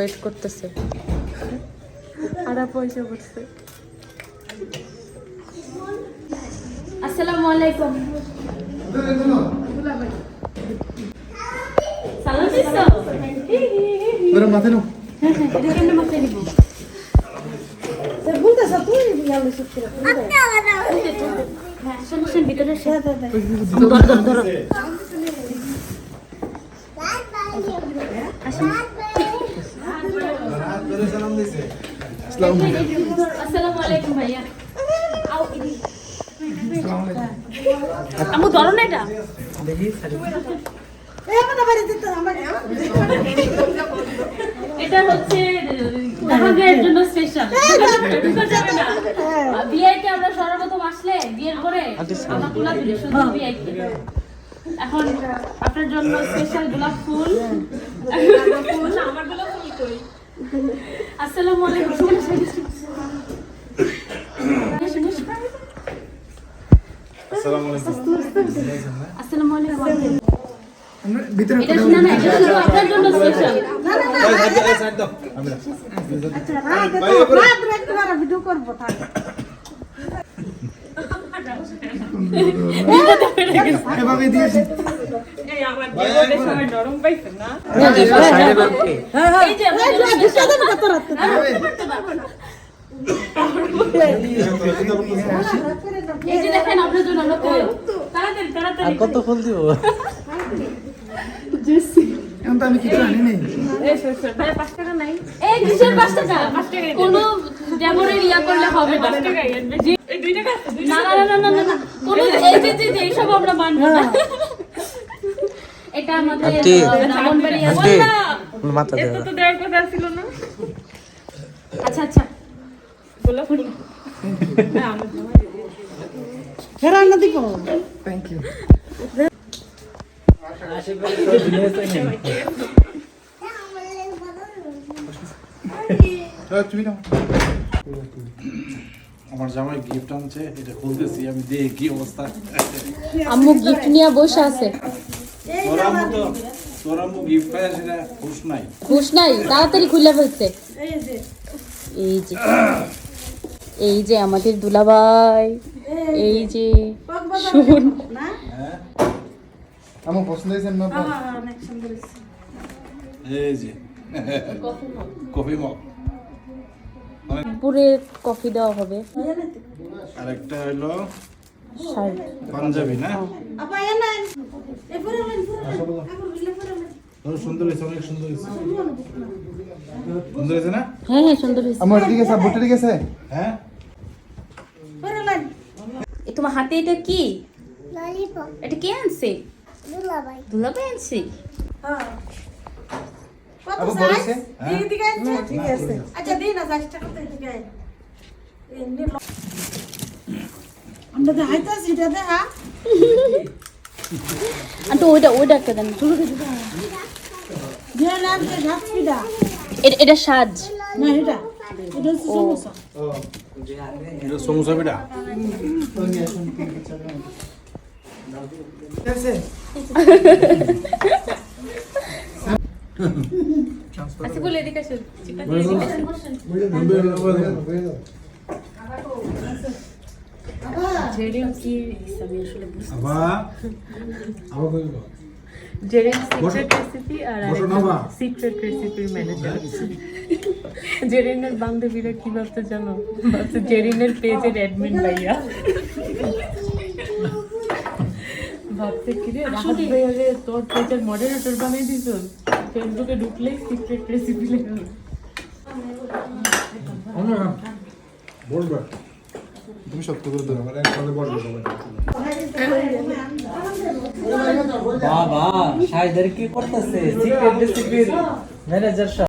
Wait করতেছে। আরা পয়সা করছে। আসসালামু আলাইকুম। সালাম দিছো? ধরো মাথায় নাও এটা কেমনে মাথায় নিব হ্যাঁ শোন শোন ভিতরে এসে। ধরো ধরো ধরো আসসালামু আলাইকুম। ভাইয়া। আও ইদি। আমু ধরো না এটা। এটা হচ্ছে আমাদের জন্য স্পেশাল বিয়েতে আমরা সর্বপ্রথম আসলে বিয়ের পরে আমরা গোলাপ দিই শুধু বিয়েতে এখন আপনার জন্য স্পেশাল গোলাপ ফুল। ফুল আমার গোলাপ ফুল কই আসসালামু আলাইকুম। আসসালামু আলাইকুম। ভিতরে এটা শোনা না এটা শুধু আপনার জন্য স্পেশাল এভাবে দিয়েছি। কত ফুল দিব আমি কিছু আনি নেই এই কিসের পাঁচ টাকা কোনো ডেমোরের ইয়া করলে হবে না জি। না না না না না। কোনো এইসব আমরা মানবো না। আমাদের আচ্ছা আচ্ছা। থ্যাংক ইউ আমার জামাই গিফট আনছে এটা খুলতেছি আমি দেখি কি অবস্থা। আম্মু গিফট নিয়ে বসে আছে। খুশ নাই। তাড়াতাড়ি খুলে ফেলছে। এই যে। এই যে আমাদের দুলাভাই এই যে। শুন। আমার পছন্দ হয়েছে না? এই যে। Coffee mug. পুরে কফি দেওয়া হবে। আরেকটা হলো পাঞ্জাবি না? ও, সুন্দর হয়েছে অনেক সুন্দর হয়েছে। সুন্দর হয়েছে না? হ্যাঁ হ্যাঁ সুন্দর হয়েছে। আমার ঠিক আছে বুটটা ঠিক আছে? হ্যাঁ? এ তোমার হাতে এটা কি? ললিপপ। এটা কে আনছে? দুলাভাই। দুলাভাই আনছে? আবু বলেছে? আচ্ছা দিন না চারটা করতে দিকে আমরা তো হাইতাছি এটা দেখা। আন্টু ওইটা ওইটা একটা দেন এটা এটা সাজ। না এটা। এটা সমস্যা এটা সমোসা পিঠা আচ্ছা বলে এদিকে আসুন। জেরিন বসো। সিক্রেট রেসিপি আর। সিক্রেট রেসিপির ম্যানেজার জেরিনের বান্ধবীরা কি ভাবতে জানো? ভাবছে জেরিনের পেজের অ্যাডমিন ভাইয়া। ভাবছে কি রে রাহাত ভাইয়া রে তোর পেজের মডারেটর বানিয়ে দিছ ফেসবুকে ঢুকলেই সিক্রেট রেসিপি লেখা। বলবে। তুমি সত্য করে বলবে সবাই বাবা শাহিদের কি করতেছে? Secret secret manager